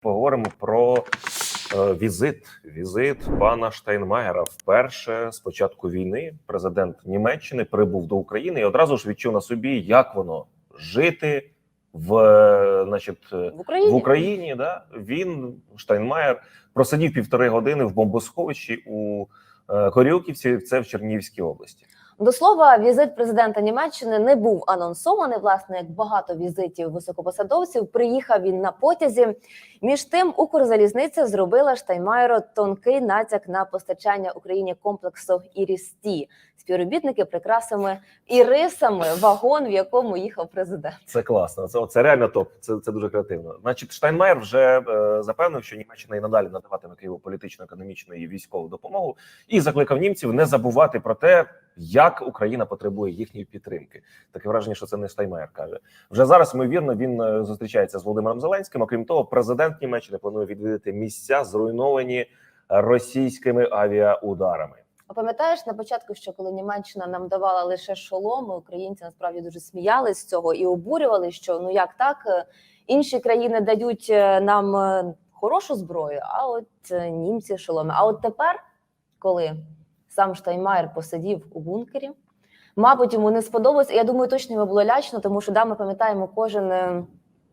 поговоримо про е, візит. Візит пана Штайнмаєра. Вперше з початку війни президент Німеччини прибув до України і одразу ж відчув на собі, як воно жити в, е, значить, е, в Україні. в Україні. Да? Він Штайнмаєр просидів півтори години в бомбосховищі у е, Корюківці. Це в Чернігівській області. До слова, візит президента Німеччини не був анонсований. Власне, як багато візитів високопосадовців, приїхав він на потязі. Між тим, Укрзалізниця зробила Штайнмаєру тонкий натяк на постачання Україні комплексу «Іріс-Ті». Співробітники прикрасами і рисами вагон, в якому їхав президент. Це класно. Це це реально топ. Це це дуже креативно. Значить, Штайнмаєр вже е, запевнив, що Німеччина і надалі надаватиме Києву політичну, економічну і військову допомогу, і закликав німців не забувати про те, як Україна потребує їхньої підтримки. Таке враження, що це не Штайнмаєр каже. Вже зараз ймовірно він е, зустрічається з Володимиром Зеленським. Окрім того, президент Німеччини планує відвідати місця, зруйновані російськими авіаударами. А пам'ятаєш на початку, що коли Німеччина нам давала лише шоломи, українці насправді дуже сміялись з цього і обурювали, що ну як так е, інші країни дають е, нам хорошу зброю, а от німці шоломи. А от тепер, коли сам Штайнмаєр посидів у бункері, мабуть, йому не сподобалось. І Я думаю, точно йому було лячно, тому що да, ми пам'ятаємо кожен. е,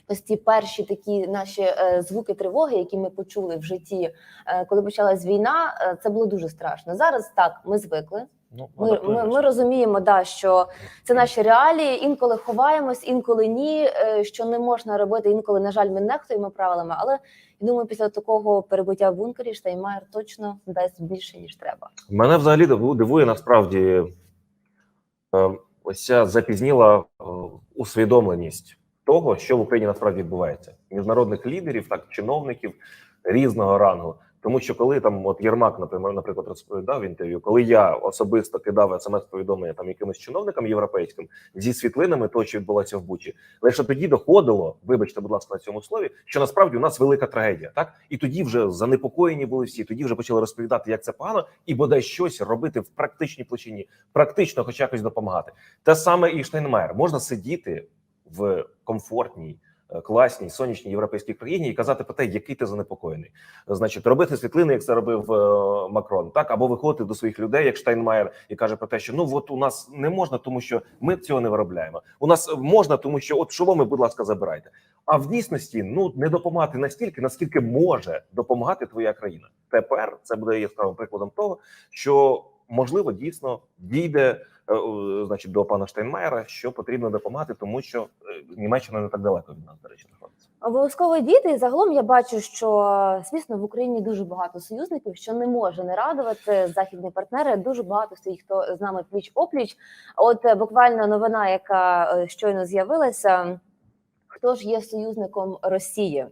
Ось ці перші такі наші е, звуки тривоги, які ми почули в житті, е, коли почалась війна, це було дуже страшно. Зараз так ми звикли. Ну Ми, ми, ми розуміємо, да, що це наші реалії. Інколи ховаємось, інколи ні. е, Що не можна робити. Інколи, на жаль, ми нехтуємо правилами. Але думаю, після такого перебуття в бункері Штайнмаєр точно дасть більше ніж треба. Мене взагалі диву- дивує насправді е, ось ця запізніла е, усвідомленість того, що в Україні насправді відбувається. Міжнародних лідерів, так чиновників різного рангу. Тому що коли там от Єрмак, наприклад, наприклад, розповідав інтерв'ю, коли я особисто кидав смс-повідомлення там якимось чиновникам європейським зі світлинами того, що відбулося в Бучі, лише тоді доходило, вибачте, будь ласка, на цьому слові, що насправді у нас велика трагедія, так і тоді вже занепокоєні були всі. Тоді вже почали розповідати, як це погано, і бодай щось робити в практичній площині, практично, хоч якось допомагати. Те саме і Штайнмаєр можна сидіти в комфортній. Е, Класній сонячній європейській країні і казати про те, який ти занепокоєний, значить, робити світлини, як це робив е, Макрон, так або виходити до своїх людей, як Штайнмаєр, і каже про те, що ну от у нас не можна, тому що ми цього не виробляємо. У нас можна, тому що от шоломи, будь ласка, забирайте. А в дійсності ну не допомагати настільки, наскільки може допомагати твоя країна. Тепер це буде яскравим прикладом того, що можливо дійсно дійде. Е, Значить, до пана Штайнмаєра, що потрібно допомагати, тому що е, Німеччина не так далеко від нас, до речі, знаходиться. Обов'язково діти. І загалом я бачу, що звісно в Україні дуже багато союзників, що не може не радувати західні партнери. Дуже багато стоїть хто з нами пліч опліч. От е, буквально новина, яка щойно з'явилася. Хто ж є союзником Росії?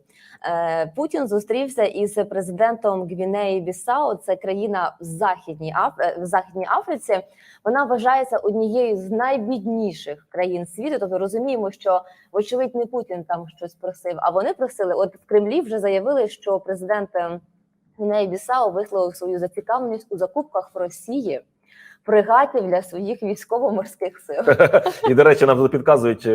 Е, Путін зустрівся із президентом Гвінеї Бісау. Це країна в західній Аф... е, в західній Африці. Вона вважається однією з найбідніших країн світу. Тобто розуміємо, що вочевидь не Путін там щось просив, а вони просили. От в Кремлі вже заявили, що президент е, Гвінеї Бісау висловив свою зацікавленість у закупках в Росії фрегатів для своїх військово-морських сил. І до речі, нам підказують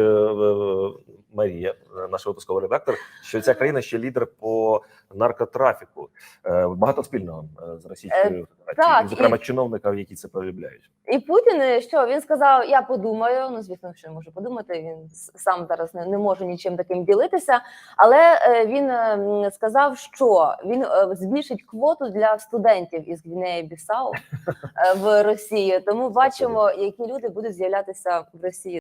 Марія, е, наш випусковий редактор, що ця країна ще лідер по наркотрафіку. Е, Багато спільного е, з Російською Федерацією, зокрема і- чиновників, які це проявляють. І Путін що він сказав: Я подумаю. Ну звісно, що може подумати. Він сам зараз не, не може нічим таким ділитися. Але він сказав, що він збільшить квоту для студентів із Гвінеї Бісау в Росії. Тому бачимо, які люди будуть з'являтися в Росії.